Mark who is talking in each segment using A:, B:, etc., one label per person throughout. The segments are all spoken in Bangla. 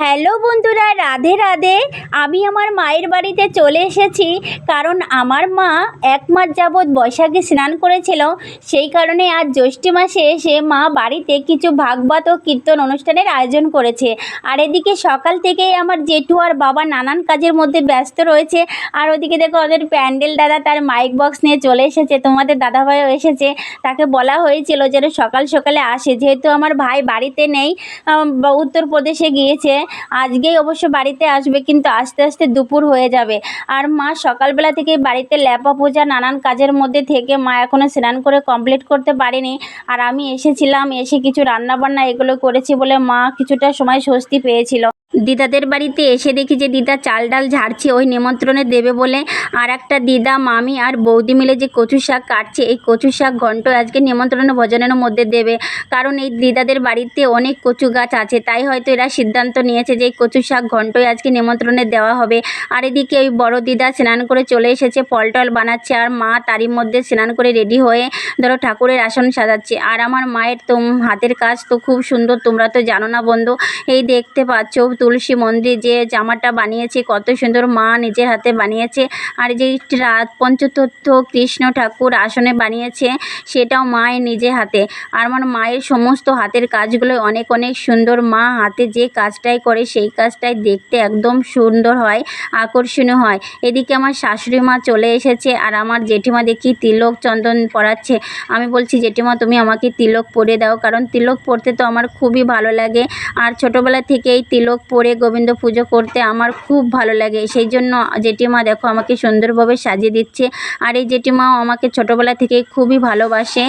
A: হ্যালো বন্ধুরা, রাধে রাধে। আমি আমার মায়ের বাড়িতে চলে এসেছি কারণ আমার মা এক মাস যাবৎ বৈশাখে স্নান করেছিল। সেই কারণে আজ জ্যৈষ্ঠী মাসে এসে মা বাড়িতে কিছু ভাগবত ও কীর্তন অনুষ্ঠানের আয়োজন করেছে। আর এদিকে সকাল থেকেই আমার জেঠু আর বাবা নানান কাজের মধ্যে ব্যস্ত রয়েছে। আর ওদিকে দেখো ওদের প্যান্ডেল দাদা তার মাইক বক্স নিয়ে চলে এসেছে। তোমাদের দাদাভাইও এসেছে। তাকে বলা হয়েছিল যেন সকাল সকালে আসে। যেহেতু আমার ভাই বাড়িতে নেই উত্তরপ্রদেশে গিয়েছে আজকেই অবশ্য বাড়িতে আসবে, কিন্তু আস্তে আস্তে দুপুর হয়ে যাবে। আর মা সকালবেলা থেকে বাড়িতে ল্যাপা পূজা নানান কাজের মধ্যে থেকে মা এখনও স্নান করে কমপ্লিট করতে পারেনি। আর আমি এসেছিলাম, এসে কিছু রান্নাবান্না এগুলো করেছি বলে মা কিছুটা সময় স্বস্তি পেয়েছিল। দিদাদের বাড়িতে এসে দেখি যে দিদা চাল ডাল ঝাড়ছে, ওই নিমন্ত্রণে দেবে বলে। আর একটা দিদা, মামি আর বৌদি মিলে যে কচু শাক কাটছে, এই কচু শাক ঘন্ট আজকে নিমন্ত্রণে ভোজনের মধ্যে দেবে। কারণ এই দিদাদের বাড়িতে অনেক কচু গাছ আছে, তাই হয়তো এরা সিদ্ধান্ত নিয়েছে যে কচু শাক ঘন্টই আজকে নিমন্ত্রণে দেওয়া হবে। আর এদিকে ওই বড় দিদা স্নান করে চলে এসেছে, ফল টল বানাচ্ছে আর মা তারই মধ্যে স্নান করে রেডি হয়ে ধরো ঠাকুরের আসন সাজাচ্ছে। আর আমার মায়ের তো হাতের কাজ তো খুব সুন্দর, তোমরা তো জানো না বন্ধু। এই দেখতে পাচ্ছ তুলসী মন্দির যে জামাটা বানিয়েছে, কত সুন্দর মা নিজের হাতে বানিয়েছে। আর যে রাত পঞ্চতত্ত্ব কৃষ্ণ ঠাকুর আসনে বানিয়েছে, সেটাও মায়ের নিজে হাতে। আর আমার মায়ের সমস্ত হাতের কাজগুলো অনেক অনেক সুন্দর। মা হাতে যে কাজটাই করে সেই কাজটাই দেখতে একদম সুন্দর হয়, আকর্ষণীয় হয়। এদিকে আমার শাশুড়ি মা চলে এসেছে আর আমার জেঠিমা দেখি তিলক চন্দন পড়াচ্ছে আমি বলছি, জেঠিমা, তুমি আমাকে তিলক পরে দাও, কারণ তিলক পরতে তো আমার খুবই ভালো লাগে। আর ছোটোবেলা থেকেই তিলক পরে গোবিন্দ পুজো করতে আমার খুব ভালো লাগে। সেই জন্য জেঠিমা, দেখো, আমাকে সুন্দরভাবে সাজিয়ে দিচ্ছে। আর এই জেঠিমাও আমাকে ছোটোবেলা থেকেই খুবই ভালোবাসে।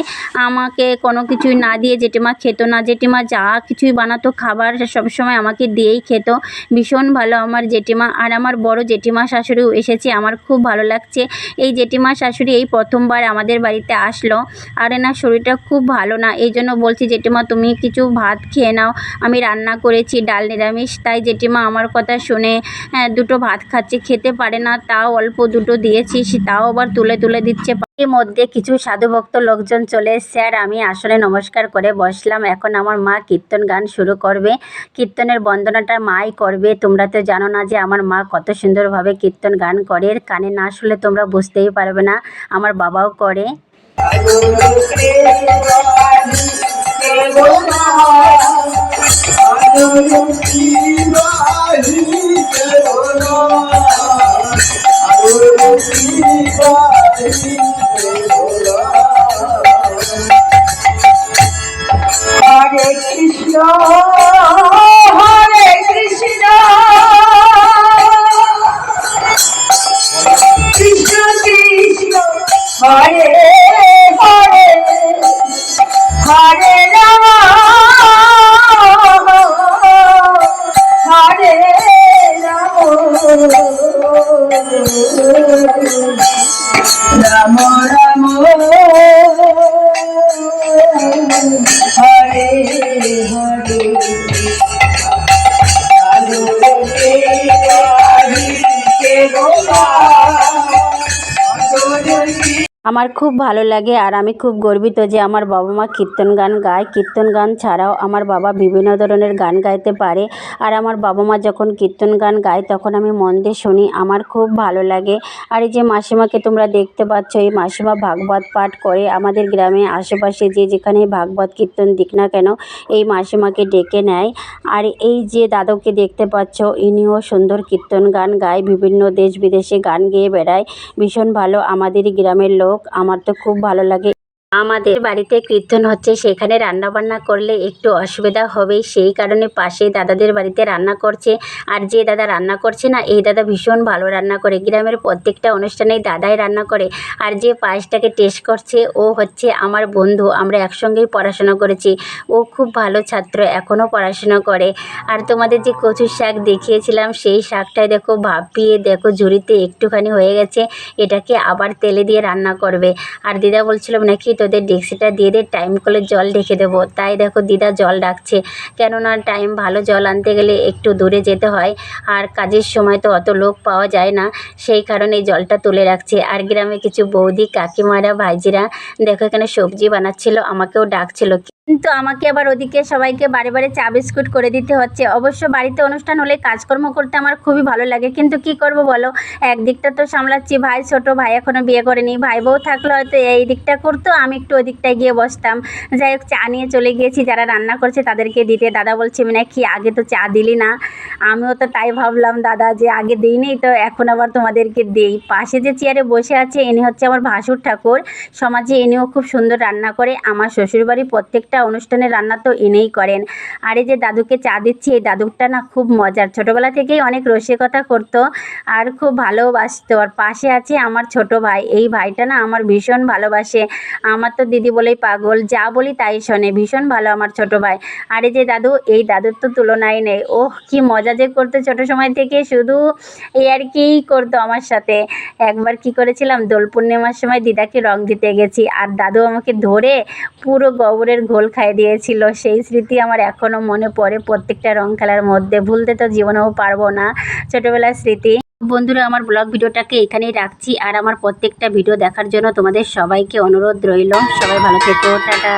A: আমাকে কোনো কিছুই না দিয়ে জেঠিমা খেত না। জেঠিমা যা কিছুই বানাতো খাবার সবসময় আমাকে দিয়েই খেত। ভীষণ ভালো আমার জেঠিমা। আর আমার বড় জেঠিমা শাশুড়িও এসেছে আমার খুব ভালো লাগছে। এই জেঠিমা শাশুড়ি এই প্রথমবার আমাদের বাড়িতে আসলো। আর এনার শরীরটা খুব ভালো না এই জন্য বলছি জেঠিমা তুমি কিছু ভাত খেয়ে নাও। আমি রান্না করেছি ডাল নিরামিষ। তাই জেঠিমা আমার কথা শুনে হ্যাঁ, দুটো ভাত খাচ্ছে খেতে পারে না তাও অল্প দুটো দিয়েছি তাও আবার তুলে তুলে দিচ্ছে। এর মধ্যে কিছু সাধুভক্ত লোকজন চলে এসছে আর আমি আসলে নমস্কার করে বসলাম। এখন আমার মা কীর্তন গান শুরু করবে। কীর্তনের বন্দনাটা মাই করবে। তোমরা তো জানো না যে আমার মা কত সুন্দরভাবে কীর্তন গান করে। কানে না শুনলে তোমরা বুঝতেই পারবে না, আমার বাবাও করে।
B: কৃষ্ণ। রাম রাম হরে
A: আমার খুব ভালো লাগে আর আমি খুব গর্বিত যে আমার বাবা মা কীর্তন গান গায়। কীর্তন গান ছাড়াও আমার বাবা বিভিন্ন ধরনের গান গাইতে পারে। আর আমার বাবা মা যখন কীর্তন গান গায়, তখন আমি মন দিয়ে শুনি। আমার খুব ভালো লাগে। আর এই যে মাসিমাকে তোমরা দেখতে পাচ্ছ, এই মাসিমা ভাগবত পাঠ করে আমাদের গ্রামে আশেপাশে যে যেখানে ভাগবত কীর্তন দিক না কেন, এই মাসিমাকে ডেকে নেয়। আর এই যে দাদুকে দেখতে পাচ্ছ, ইনিও সুন্দর কীর্তন গান গায়। বিভিন্ন দেশ বিদেশে গান গেয়ে বেড়ায়। ভীষণ ভালো আমাদেরই গ্রামের লোক। আমার তো খুব ভালো লাগে। আমাদের বাড়িতে কীর্তন হচ্ছে, সেখানে রান্না বান্না করলে একটু অসুবিধা হবেই। সেই কারণে পাশে দাদাদের বাড়িতে রান্না করছে। আর যে দাদা রান্না করছে না, এই দাদা ভীষণ ভালো রান্না করে। গ্রামের প্রত্যেকটা অনুষ্ঠানেই দাদাই রান্না করে। আর যে পায়েসটাকে টেস্ট করছে, ও হচ্ছে আমার বন্ধু। আমরা একসঙ্গেই পড়াশোনা করেছি। ও খুব ভালো ছাত্র, এখনও পড়াশোনা করে। আর তোমাদের যে কচুর শাক দেখিয়েছিলাম, সেই শাকটাই দেখো ভাপিয়ে, দেখো ঝুড়িতে একটুখানি হয়ে গেছে। এটাকে আবার তেলে দিয়ে রান্না করবে। আর দিদা বলছিলাম নাকি তোদের ডেক্সিটা দিয়ে দে টাইম করে জল ঢেকে দেবো। তাই দেখো দিদা জল ডাকছে। কেননা টাইম ভালো জল আনতে গেলে একটু দূরে যেতে হয়, আর কাজের সময় তো অত লোক পাওয়া যায় না। সেই কারণে জলটা তুলে রাখছে। আর গ্রামে কিছু বৌদি, কাকিমারা, ভাইজিরা, দেখো এখানে সবজি বানাচ্ছিল, আমাকেও ডাকছিল। কিন্তু আমাকে আবার ওদিকে সবাইকে বারে বারে চা বিস্কুট করে দিতে হচ্ছে। অবশ্য বাড়িতে অনুষ্ঠান হলে কাজকর্ম করতে আমার খুবই ভালো লাগে। কিন্তু কি করব বলো? একদিকটা তো সামলাচ্ছি, ভাই ছোট, ভাই এখনও বিয়ে করেনি। ভাই বউ থাকলে হয়তো এই দিকটা করতো, আমি একটু ওই দিকটায় গিয়ে বসতাম। যাই হোক, চা নিয়ে চলে গিয়েছি, যারা রান্না করছে তাদেরকে দিতে। দাদা বলছে কি আগে তো চা দিলি না। আমিও তো তাই ভাবলাম, দাদা, যে আগে দিইনি তো এখন আবার তোমাদেরকে দিই। পাশে যে চেয়ারে বসে আছে, ইনি হচ্ছে আমার ভাসুর ঠাকুর। সমাজে ইনিও খুব সুন্দর রান্না করে। আমার শ্বশুরবাড়ি প্রত্যেকটা অনুষ্ঠানে রান্না তো এনেই করেন। আর এই যে দাদুকে চা দিচ্ছি, এই দাদুটা না খুব মজার। ছোটোবেলা থেকেই অনেক রসিকতা করতো আর খুব ভালোবাসতো। আর পাশে আছে আমার ছোট ভাই। এই ভাইটা না আমার ভীষণ ভালোবাসে। আমার তো দিদি বলেই পাগল, যা বলি তাই শোনে। ভীষণ ভালো আমার ছোট ভাই। আর এই যে দাদু, এই দাদুর তো তুলনাই নেই। ওহ, কি মজা যে করতো ছোটো সময় থেকে। শুধু এই আর কিই করতো আমার সাথে। একবার কি করেছিলাম? দোল পূর্ণিমার সময় দিদাকে রং দিতে গেছি। আর দাদু আমাকে ধরে পুরো গোবরের ঘোল খাইয়ে দিয়েছিল, সেই স্মৃতি আমার এখনও মনে পড়ে প্রত্যেকটা রং খেলার মধ্যে। ভুলতে তো জীবনেও পারব না। ছোটবেলার স্মৃতি। বন্ধুরা, আমার ব্লগ ভিডিওটাকে এখানেই রাখছি। আর আমার প্রত্যেকটা ভিডিও দেখার জন্য তোমাদের সবাইকে অনুরোধ রইল। সবাই ভালো থেকো। টাটা।